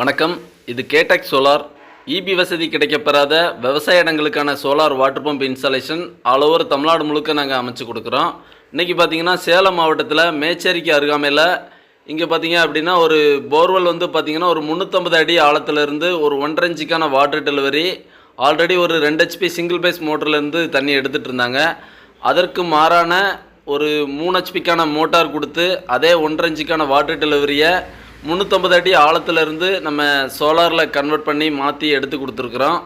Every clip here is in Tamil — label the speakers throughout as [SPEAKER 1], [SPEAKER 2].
[SPEAKER 1] வணக்கம். இது கேடெக் சோலார். இபி வசதி கிடைக்கப்பெறாத விவசாய இடங்களுக்கான solar water pump installation all over Tamil Nadu முழுக்க நாங்கள் அமைச்சு கொடுக்குறோம். இன்றைக்கி பார்த்தீங்கன்னா சேலம் மாவட்டத்தில் மேச்சேரிக்கு அருகாமையில் இங்கே பார்த்தீங்க அப்படின்னா ஒரு போர்வெல் வந்து பார்த்தீங்கன்னா ஒரு முந்நூற்றம்பது அடி ஆழத்துலேருந்து ஒரு ஒன்றரை இன்ச்சுக்கான வாட்டர் டெலிவரி ஆல்ரெடி ஒரு ரெண்டு ஹெச்பி சிங்கிள் பேஸ் மோட்டர்லேருந்து தண்ணி எடுத்துகிட்டு இருந்தாங்க. அதற்கு மாறான ஒரு மூணு ஹெச்பிக்கான மோட்டார் கொடுத்து அதே ஒன்றரை இன்ச்சுக்கான வாட்டர் டெலிவரியை முந்நூற்றம்பது அடி ஆழத்துலேருந்து நம்ம சோலாரில் கன்வெர்ட் பண்ணி மாற்றி எடுத்து கொடுத்துருக்குறோம்.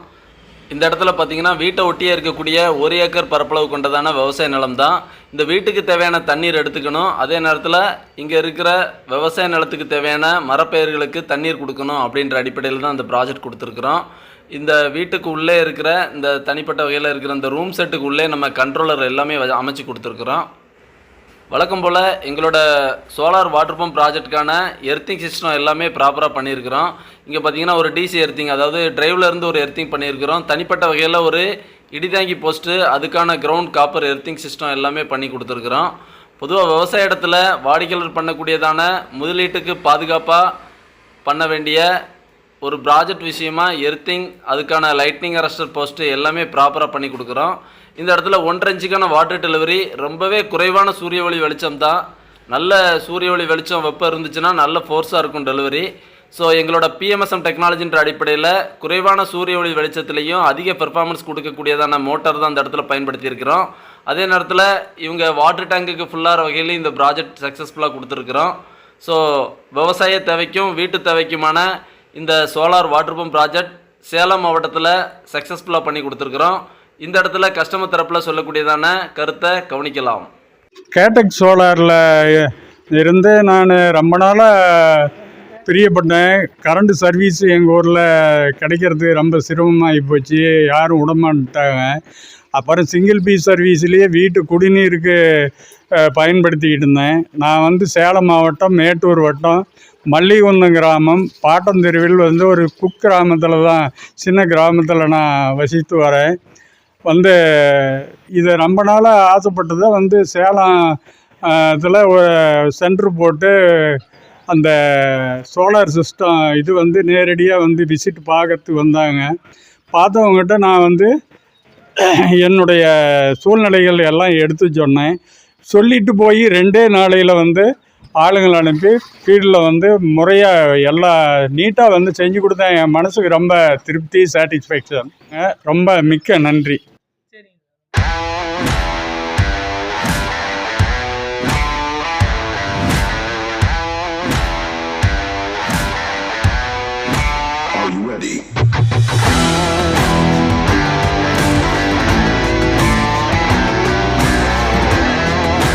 [SPEAKER 1] இந்த இடத்துல பார்த்தீங்கன்னா வீட்டை ஒட்டியே இருக்கக்கூடிய ஒரு ஏக்கர் பரப்பளவு கொண்டதான விவசாய நிலம் தான் இந்த வீட்டுக்கு தேவையான தண்ணீர் எடுத்துக்கணும். அதே நேரத்தில் இங்கே இருக்கிற விவசாய நிலத்துக்கு தேவையான மரப்பயிர்களுக்கு தண்ணீர் கொடுக்கணும் அப்படின்ற அடிப்படையில் தான் இந்த ப்ராஜெக்ட் கொடுத்துருக்குறோம். இந்த வீட்டுக்கு உள்ளே இருக்கிற இந்த தனிப்பட்ட வகையில் இருக்கிற இந்த ரூம் செட்டுக்கு உள்ளே நம்ம கண்ட்ரோலர் எல்லாமே வ- அமைச்சு கொடுத்துருக்குறோம். வழக்கம் போல் எங்களோட சோலார் வாட்டர் பம்ப் ப்ராஜெக்ட்டுக்கான எர்த்திங் சிஸ்டம் எல்லாமே ப்ராப்பராக பண்ணியிருக்கிறோம். இங்கே பார்த்தீங்கன்னா ஒரு டிசி எர்த்திங் அதாவது டிரைவ்லேருந்து ஒரு எர்த்திங் பண்ணியிருக்கிறோம். தனிப்பட்ட வகையில் ஒரு இடிதாங்கி போஸ்ட்டு அதுக்கான கிரவுண்ட் காப்பர் எர்த்திங் சிஸ்டம் எல்லாமே பண்ணி கொடுத்துருக்குறோம். பொதுவாக விவசாய இடத்துல வாடிக்கையாளர் பண்ணக்கூடியதான முதலீட்டுக்கு பாதுகாப்பாக பண்ண வேண்டிய ஒரு ப்ராஜெக்ட் விஷயமா எர்த்திங் அதுக்கான லைட்னிங் அரஸ்டர் போஸ்ட்டு எல்லாமே ப்ராப்பராக பண்ணி கொடுக்குறோம். இந்த இடத்துல ஒன்றரை இன்ச்சுக்கான வாட்டர் டெலிவரி ரொம்பவே குறைவான சூரிய ஒளி வெளிச்சம் தான். நல்ல சூரிய ஒளி வெளிச்சம் வெப்பம் இருந்துச்சுன்னா நல்ல ஃபோர்ஸாக இருக்கும் டெலிவரி ஸோ எங்களோட பிஎம்எஸ்எம் டெக்னாலஜின்ற அடிப்படையில் குறைவான சூரிய ஒளி வெளிச்சத்துலேயும் அதிக பெர்ஃபார்மன்ஸ் கொடுக்கக்கூடியதான மோட்டார் தான் இந்த இடத்துல பயன்படுத்தியிருக்கிறோம். அதே நேரத்தில் இவங்க வாட்டர் டேங்குக்கு ஃபுல்லாக வகையில் இந்த ப்ராஜெக்ட் சக்ஸஸ்ஃபுல்லாக கொடுத்துருக்குறோம். ஸோ விவசாய தேவைக்கும் வீட்டு தேவைக்குமான இந்த solar water pump project Salem மாவட்டத்தில் சக்ஸஸ்ஃபுல்லாக பண்ணி கொடுத்துருக்குறோம். இந்த இடத்துல கஸ்டமர் தரப்பில் சொல்லக்கூடியதான கருத்தை கவனிக்கலாம்.
[SPEAKER 2] கேட்டக் சோலாரில் இருந்து நான் ரொம்ப நாளாக பிரியப்பட்டேன். கரண்ட் சர்வீஸ் எங்கள் ஊரில் கிடைக்கிறது ரொம்ப சிரமமாகி போச்சு. யாரும் விடமாட்டாங்க. அப்புறம் சிங்கிள் பீஸ் சர்வீஸ்லேயே வீட்டு குடிநீருக்கு பயன்படுத்திக்கிட்டு இருந்தேன். நான் வந்து சேலம் மாவட்டம் மேட்டூர் வட்டம் மல்லிகுந்தம் கிராமம். பாட்டம் தெருவில் வந்து ஒரு குக் கிராமத்தில் தான் சின்ன கிராமத்தில் நான் வசித்து வரேன். வந்து இதை ரொம்ப நாளாக ஆசைப்பட்டதை வந்து சேலம் இதில் சென்ட்ரு போட்டு அந்த சோலார் சிஸ்டம் இது வந்து நேரடியாக வந்து விசிட் பார்க்கறதுக்கு வந்தாங்க. பார்த்தவங்ககிட்ட நான் வந்து என்னுடைய சூழ்நிலைகள் எல்லாம் எடுத்து சொன்னேன். சொல்லிட்டு போய் ரெண்டே நாளையில் வந்து ஆளுங்களை அனுப்பி ஃபீல்டில் வந்து முறையாக எல்லா நீட்டாக வந்து செஞ்சு கொடுத்தேன். என் மனசுக்கு ரொம்ப திருப்தி சாட்டிஸ்ஃபேக்ஷன் ரொம்ப மிக்க நன்றி.